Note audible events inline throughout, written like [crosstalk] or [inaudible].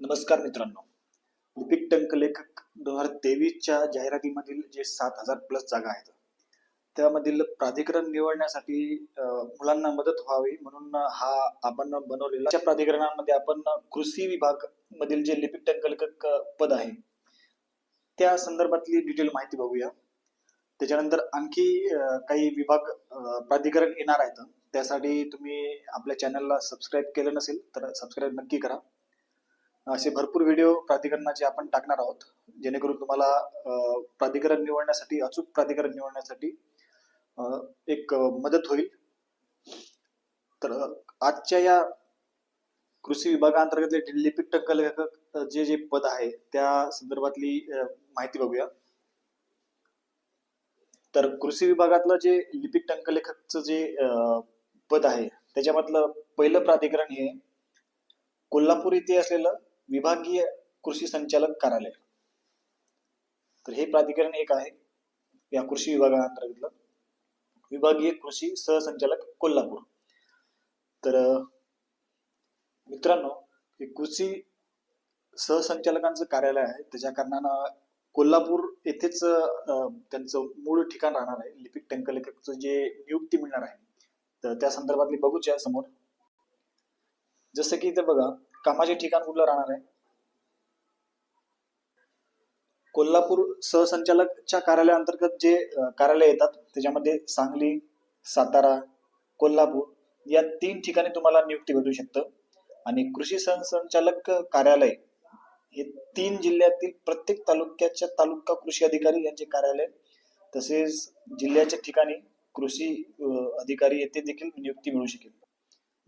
नमस्कार मित्रांनो. लिपिक टंक लेखक दोन हजार तेवीसच्या जाहिरातीमधील जे सात हजार प्लस जागा आहेत त्यामधील प्राधिकरण निवडण्यासाठी मुलांना मदत व्हावी म्हणून हा आपण बनवलेला. प्राधिकरणामध्ये आपण कृषी विभाग मधील जे लिपिक टंक लेखक पद आहे त्या संदर्भातली डिटेल माहिती बघूया. त्याच्यानंतर आणखी काही विभाग प्राधिकरण येणार आहेत. त्यासाठी तुम्ही आपल्या चॅनलला सबस्क्राईब केलं नसेल तर सबस्क्राईब नक्की करा. असे भरपूर व्हिडिओ प्राधिकरणाचे आपण टाकणार आहोत. जेणेकरून तुम्हाला प्राधिकरण निवडण्यासाठी अचूक प्राधिकरण निवडण्यासाठी एक मदत होईल. तर आजच्या या कृषी विभागांतर्गत लिपिक टक्क लेखक जे जे पद आहे त्या संदर्भातली माहिती बघूया. तर कृषी विभागातलं जे लिपिक टंकलेखकचं जे अं, पद आहे त्याच्यामधलं पहिलं प्राधिकरण हे कोल्हापूर येथे असलेलं विभागीय कृषी संचालक कार्यालय. तर हे प्राधिकरण एक आहे. या कृषी विभागाअंतर्गतलं विभागीय कृषी सहसंचालक कोल्हापूर. तर मित्रांनो हे कृषी सहसंचालकांचं कार्यालय आहे. त्याच्या कारणानं कोल्हापूर येथेच त्यांचं मूळ ठिकाण राहणार आहे. लिपिक टंकलेखकचं जे नियुक्ती मिळणार आहे. तर त्या संदर्भातली बघूच्या समोर. जसं की इथे बघा कामाचे ठिकाण कुठलं राहणार आहे? कोल्हापूर सहसंचालकच्या कार्यालयाअंतर्गत जे कार्यालय येतात त्याच्यामध्ये सांगली सातारा कोल्हापूर या तीन ठिकाणी तुम्हाला नियुक्ती भेटू शकतं. आणि कृषी सहसंचालक कार्यालय हे तीन जिल्ह्यातील प्रत्येक तालुक्याच्या तालुका कृषी अधिकारी यांचे कार्यालय. तसेच जिल्ह्याच्या ठिकाणी कृषी अधिकारी येथे देखील नियुक्ती मिळू शकेल.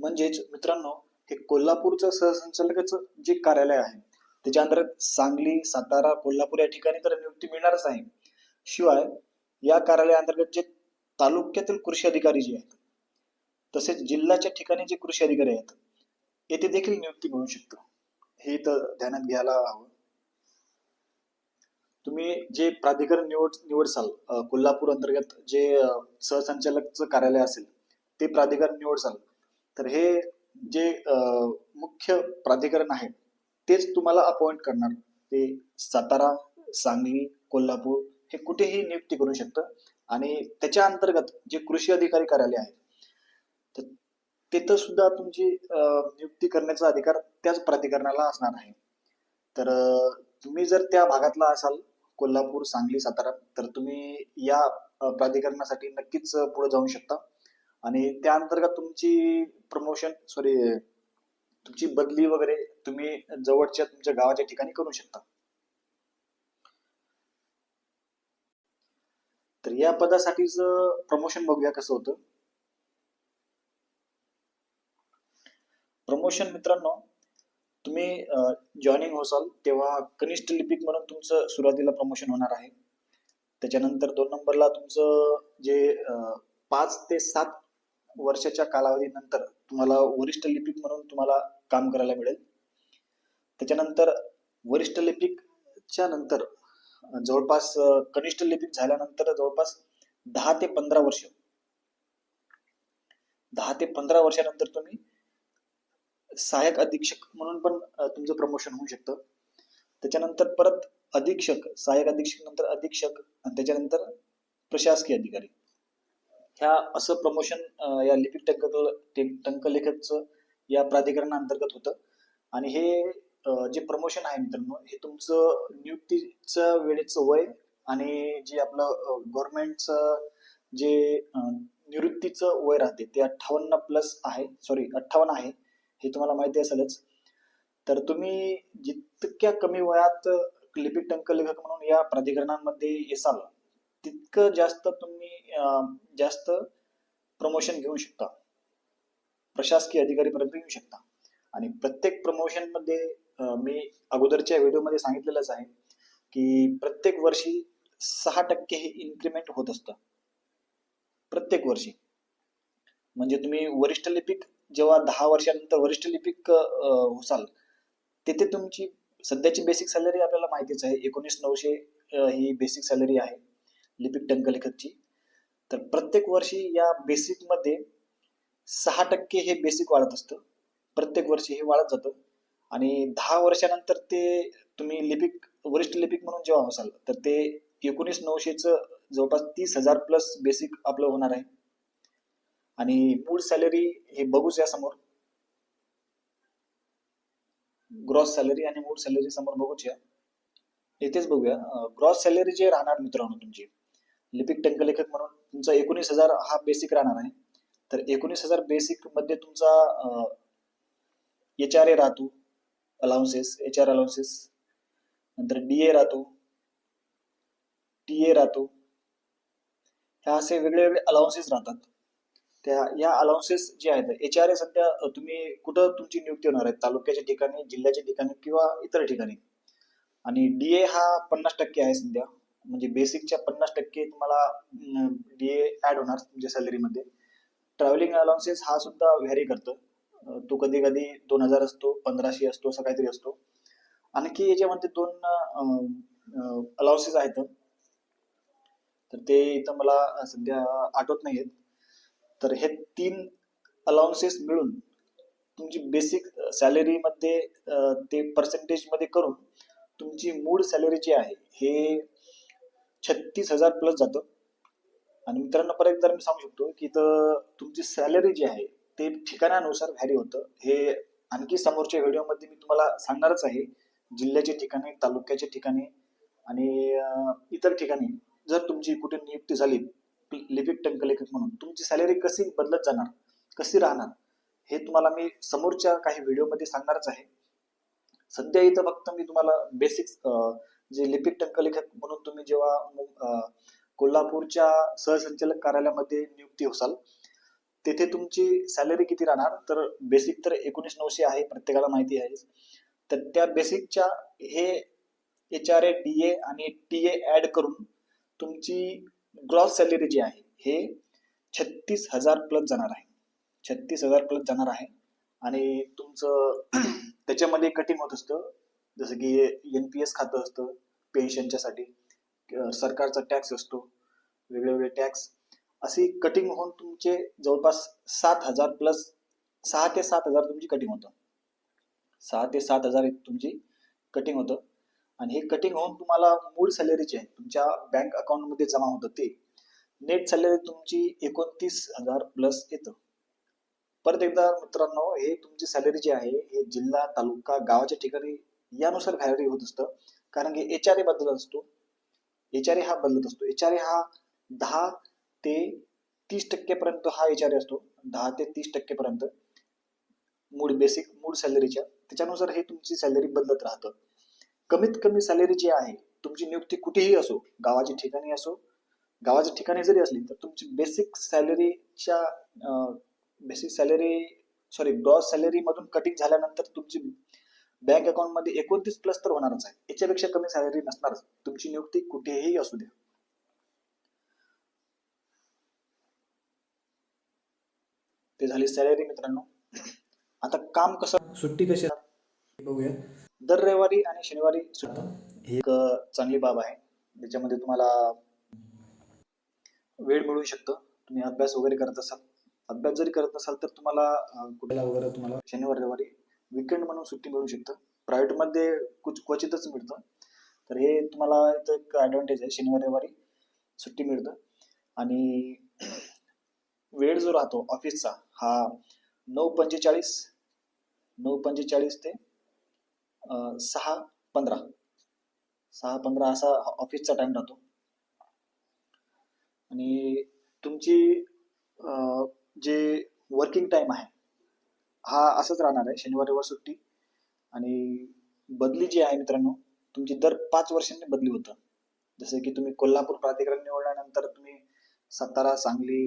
म्हणजेच मित्रांनो हे कोल्हापूरचं सहसंचालकाचं जे कार्यालय आहे त्याच्या अंतर्गत सांगली सातारा कोल्हापूर या ठिकाणी तर नियुक्ती मिळणारच आहे. शिवाय या कार्यालयाअंतर्गत जे तालुक्यातील कृषी अधिकारी जे आहेत तसेच जिल्ह्याच्या ठिकाणी जे कृषी अधिकारी आहेत येथे देखील नियुक्ती मिळू शकतो. हे तर ध्यानात घ्यायला हवं. तुम्ही जे प्राधिकरण निवड निवडसाल कोल्हापूर अंतर्गत जे सहसंचालकचं कार्यालय असेल ते प्राधिकरण निवडसाल तर हे जे मुख्य प्राधिकरण आहे तेच तुम्हाला अपॉइंट करणार. ते सातारा सांगली कोल्हापूर हे कुठेही नियुक्ती करू शकतं. आणि त्याच्या अंतर्गत जे कृषी अधिकारी कार्यालय आहे तर तिथं सुद्धा तुमची नियुक्ती करण्याचा अधिकार त्याच प्राधिकरणाला असणार आहे. तर तुम्ही जर त्या भागातला असाल कोल्हापूर सांगली सातारा तर तुम्ही या प्राधिकरणासाठी नक्कीच पुढे जाऊ शकता. आणि त्या अंतर्गत तुमची प्रमोशन सॉरी तुमची बदली वगैरे तुम्ही जवळच्या तुमच्या गावाच्या ठिकाणी करू शकता. तर या पदासाठीच प्रमोशन बघूया कसं होतं. प्रमोशन मित्रांनो तुम्ही जॉईनिंग होसाल तेव्हा कनिष्ठ लिपिक म्हणून तुमचं सुरुवातीला प्रमोशन होणार आहे. त्याच्यानंतर दोन नंबरला तुमचं जे पाच ते सात वर्षाच्या कालावधीनंतर तुम्हाला वरिष्ठ लिपिक म्हणून तुम्हाला काम करायला मिळेल. त्याच्यानंतर वरिष्ठ लिपिकच्या नंतर जवळपास कनिष्ठ लिपिक झाल्यानंतर जवळपास दहा ते पंधरा वर्ष. दहा ते पंधरा वर्षानंतर तुम्ही सहाय्यक अधीक्षक म्हणून पण तुमचं प्रमोशन होऊ शकतं. त्याच्यानंतर परत अधीक्षक सहाय्यक अधीक्षक नंतर अधीक्षक आणि त्याच्यानंतर प्रशासकीय अधिकारी. ह्या असं प्रमोशन या लिपिक टंक टंक लेखकचं या प्राधिकरणाअंतर्गत होतं. आणि हे जे प्रमोशन आहे मित्रांनो हे तुमचं नियुक्तीचं वेळेचं वय आणि जे आपलं गव्हर्नमेंटचं जे निवृत्तीचं वय राहते ते अठ्ठावन्न प्लस आहे सॉरी अठ्ठावन्न आहे हे तुम्हाला माहिती असेलच. तर तुम्ही जितक्या कमी वयात लिपिक टंक लेखक म्हणून या प्राधिकरणांमध्ये येसाल तितकं जास्त तुम्ही जास्त प्रमोशन घेऊ शकता. प्रशासकीय अधिकारीपर्यंत येऊ शकता. आणि प्रत्येक प्रमोशनमध्ये मी अगोदरच्या व्हिडिओमध्ये सांगितलेलंच आहे की प्रत्येक वर्षी सहा टक्के हे इन्क्रीमेंट होत असतं. प्रत्येक वर्षी. म्हणजे तुम्ही वरिष्ठ लिपिक जेव्हा दहा वर्षानंतर वरिष्ठ लिपिक होसाल तिथे तुमची सध्याची बेसिक सॅलरी आपल्याला माहितीच आहे. एकोणीस नऊशे ही बेसिक सॅलरी आहे. लिपिक टंक तर प्रत्येक वर्षी या बेसिकमध्ये सहा टक्के हे बेसिक वाढत असतं. प्रत्येक वर्षी हे वाढत जातं. आणि दहा वर्षानंतर ते तुम्ही लिपिक वरिष्ठ लिपिक म्हणून जेव्हा असाल तर ते एकोणीस नऊशेचं जवळपास तीस हजार प्लस बेसिक आपलं होणार आहे. आणि मूळ सॅलरी हे बघूच या समोर. ग्रॉस सॅलरी आणि मूळ सॅलरी समोर बघूच या. इथेच बघूया. ग्रॉस सॅलरी जे राहणार मित्रांनो तुमची लिपिक टंकलेखक म्हणून तुमचा एकोणीस हजार हा बेसिक राहणार आहे. तर एकोणीस हजार बेसिकमध्ये तुमचा एच आर ए राहतो अलाउन्सेस एच आर अलाउन्सेस नंतर डी ए राहतो टी ए राहतो. ह्या असे वेगळे वेगळे अलाउन्सेस राहतात. त्या या अलाउन्सेस जे आहेत एच आर ए सध्या तुम्ही कुठं तुमची नियुक्ती होणार आहे? तालुक्याच्या ठिकाणी जिल्ह्याच्या ठिकाणी किंवा इतर ठिकाणी? आणि डी ए हा पन्नास टक्के आहे सध्या. म्हणजे बेसिकच्या पन्नास टक्के तुम्हाला डी ए ऍड होणार तुमच्या सॅलरीमध्ये ट्रॅव्हलिंग अलाउन्सेस हा सुद्धा व्हॅरी करतं. तो कधी कधी दोन हजार असतो पंधराशे असतो असं काहीतरी असतो. आणखी याच्यामध्ये दोन अलाउन्सेस आहेत. तर ते इथं मला सध्या आठवत नाहीयेत. तर हे तीन अलाउन्सेस मिळून तुमची बेसिक सॅलरीमध्ये ते पर्सेंटेजमध्ये करून तुमची मूळ सॅलरी जी आहे हे छत्तीस हजार प्लस जातं. आणि मित्रांनो परत एकदा मी सांगू शकतो की इथं तुमची सॅलरी जी आहे ते ठिकाणानुसार व्हॅरी होतं. हे आणखी समोरच्या व्हिडिओमध्ये मी तुम्हाला सांगणारच आहे. जिल्ह्याच्या ठिकाणी तालुक्याच्या ठिकाणी आणि इतर ठिकाणी जर तुमची कुठे नियुक्ती झाली लिपिक टंकलेखक म्हणून तुमची सॅलरी कशी बदलत जाणार कशी राहणार हे तुम्हाला मी समोरच्या काही व्हिडिओमध्ये सांगणारच आहे. सध्या इथं फक्त मी तुम्हाला बेसिक जे लिपिक टंकलेखक म्हणून तुम्ही जेव्हा कोल्हापूरच्या सहसंचालक कार्यालयामध्ये नियुक्ती होसाल तेथे तुमची सॅलरी किती राहणार? तर बेसिक तर एकोणीस नऊशे आहे प्रत्येकाला माहिती आहे. तर त्या बेसिकच्या हे H R A D A आणि टी ए ऍड करून तुमची ग्रॉस सॅलरी जी आहे हे छत्तीस हजार प्लस जाणार आहे. छत्तीस हजार प्लस जाणार आहे. आणि तुमचं [clears throat] त्याच्यामध्ये कटिंग होत असतं जसं की एन पी एस खातं असतं पेन्शनच्यासाठी सरकारचा टॅक्स असतो वेगळे वेगळे टॅक्स अशी कटिंग होऊन तुमचे जवळपास सात हजार प्लस सहा ते सात हजार तुमची कटिंग होतं. सहा ते सात हजार एक तुमची कटिंग होतं. आणि हे कटिंग होऊन तुम्हाला मूळ सॅलरी आहे तुमच्या बँक अकाउंटमध्ये जमा होतं ते नेट सॅलरी तुमची एकोणतीस हजार प्लस येतं. परत एकदा मित्रांनो हे तुमची सॅलरी जी आहे हे जिल्हा तालुका गावाच्या ठिकाणी यानुसार व्हॅरी होत असतं. कारण की एच आर ए बदलत असतो. एच आर ए हा बदलत असतो. एच आर ए हा दहा ते तीस टक्केपर्यंत हा एच आर ए असतो. दहा ते तीस टक्केपर्यंत मूळ बेसिक मूळ सॅलरीच्या त्याच्यानुसार हे तुमची सॅलरी बदलत राहतं. कमीत कमी सॅलरी जी आहे तुमची नियुक्ती कुठेही असो गावाच्या ठिकाणी असो गावाच्या ठिकाणी जरी असली तर तुमची बेसिक सॅलरीच्या बेसिक सॅलरी सॉरी ग्रॉस सॅलरीमधून कटिंग झाल्यानंतर तुमची बँक अकाउंटमध्ये एकोणतीस प्लस तर होणारच आहे. याच्यापेक्षा कमी सॅलरी नसणारच. तुमची नियुक्ती कुठेही असू द्या. ते झाली सॅलरी मित्रांनो. आता काम कसं सुट्टी कशी बघूया. दर रविवारी आणि शनिवारी सुद्धा ही एक चांगली बाब आहे. ज्याच्यामध्ये तुम्हाला वेळ मिळू शकतो. तुम्ही अभ्यास वगैरे करत असाल. अभ्यास जरी करत नसाल तर तुम्हाला कुठेला वगैरे तुम्हाला शनिवार रविवारी विकेंड म्हणून सुट्टी मिळू शकतं. प्रायव्हेटमध्ये कुच कुछ क्वचितच मिळतं. तर हे तुम्हाला इथं एक ॲडव्हान्टेज आहे. शनिवार रविवारी सुट्टी मिळतं. आणि वेळ जो राहतो ऑफिसचा हा नऊ पंचेचाळीस नऊ पंचेचाळीस ते सहा पंधरा. सहा पंधरा असा ऑफिसचा टाइम राहतो. आणि तुमची जे वर्किंग टाइम आहे हा असंच राहणार आहे. शनिवार रविवार सुट्टी आणि बदली जी आहे मित्रांनो तुमची दर पाच वर्षांनी बदली होतं. जसं की तुम्ही कोल्हापूर प्राधिकरण निवडल्यानंतर तुम्ही सातारा सांगली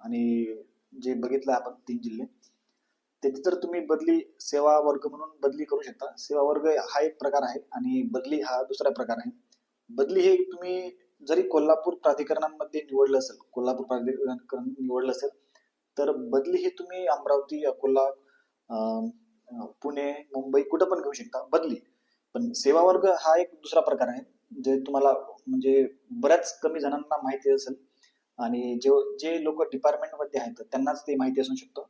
आणि जे बघितलं आपण तीन जिल्हे त्याची तर तुम्ही बदली सेवा वर्ग म्हणून बदली करू शकता. सेवा वर्ग हा एक प्रकार आहे आणि बदली हा दुसरा प्रकार आहे. बदली हे तुम्ही जरी कोल्हापूर प्राधिकरणांमध्ये निवडलं असेल कोल्हापूर प्राधिकरण निवडलं असेल तर बदली हे तुम्ही अमरावती अकोला पुणे मुंबई कुठं पण घेऊ शकता. बदली. पण सेवा वर्ग हा एक दुसरा प्रकार आहे जे तुम्हाला म्हणजे बऱ्याच कमी जणांना माहिती असेल. आणि जे जे लोक डिपार्टमेंटमध्ये आहेत त्यांनाच ते माहिती असू शकतं.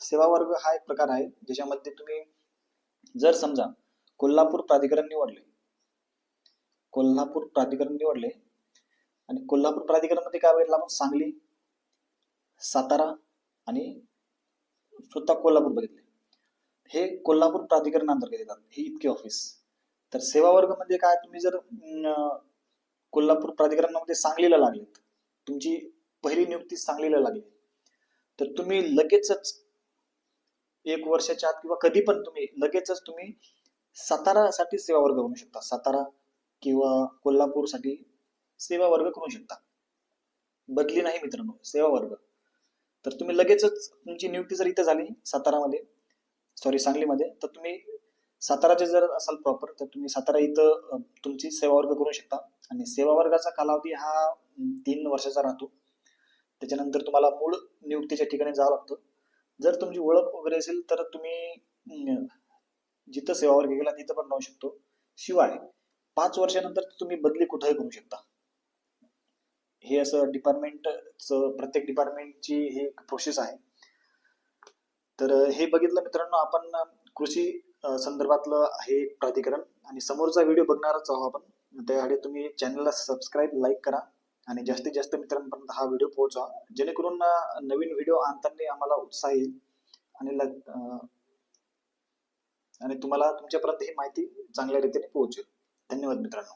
सेवा वर्ग हा एक प्रकार आहे ज्याच्यामध्ये तुम्ही जर समजा कोल्हापूर प्राधिकरण निवडले कोल्हापूर प्राधिकरण निवडले आणि कोल्हापूर प्राधिकरणमध्ये काय बघितलं आपण सांगली सातारा आणि स्वतः कोल्हापूर बघितले. हे कोल्हापूर प्राधिकरण अंतर्गत येतात. हे इतके ऑफिस तर सेवा वर्ग म्हणजे काय? तुम्ही जर कोल्हापूर प्राधिकरणामध्ये सांगलीला लागलेत तुमची पहिली नियुक्ती सांगलीला लागली तर तुम्ही लगेचच एक वर्षाच्या आत किंवा कधी पण तुम्ही लगेचच तुम्ही सातारासाठी सेवा वर्ग बनू शकता. सातारा किंवा कोल्हापूरसाठी सेवा वर्ग करू शकता. बदली नाही मित्रांनो सेवा वर्ग. तर तुम्ही लगेचच तुमची नियुक्ती जर इथं झाली सातारामध्ये सॉरी सांगलीमध्ये तर तुम्ही साताराचे जर असाल प्रॉपर तर तुम्ही सातारा इथं तुमची सेवा वर्ग करू शकता. आणि सेवा वर्गाचा कालावधी हा तीन वर्षाचा राहतो. त्याच्यानंतर तुम्हाला मूळ नियुक्तीच्या ठिकाणी जावं लागतं. जर तुमची ओळख वगैरे असेल तर तुम्ही जिथं सेवा वर्ग गेला तिथं पण राहू शकतो. शिवाय पाच वर्षानंतर तुम्ही बदली कुठंही करू शकता. हे असं डिपार्टमेंटचं प्रत्येक डिपार्टमेंटची हे एक प्रोसेस आहे. तर हे बघितलं मित्रांनो आपण कृषी संदर्भातलं आहे एक प्राधिकरण आणि समोरचा व्हिडिओ बघणारच आहोत आपण. त्यासाठी तुम्ही चॅनलला सबस्क्राईब लाईक करा आणि जास्तीत जास्त मित्रांपर्यंत हा व्हिडिओ पोहोचवा. जेणेकरून नवीन व्हिडिओ आणताना आम्हाला उत्साह येईल आणि आणि तुम्हाला तुमच्यापर्यंत ही माहिती चांगल्या रीतीने पोहोचेल. धन्यवाद मित्रांनो.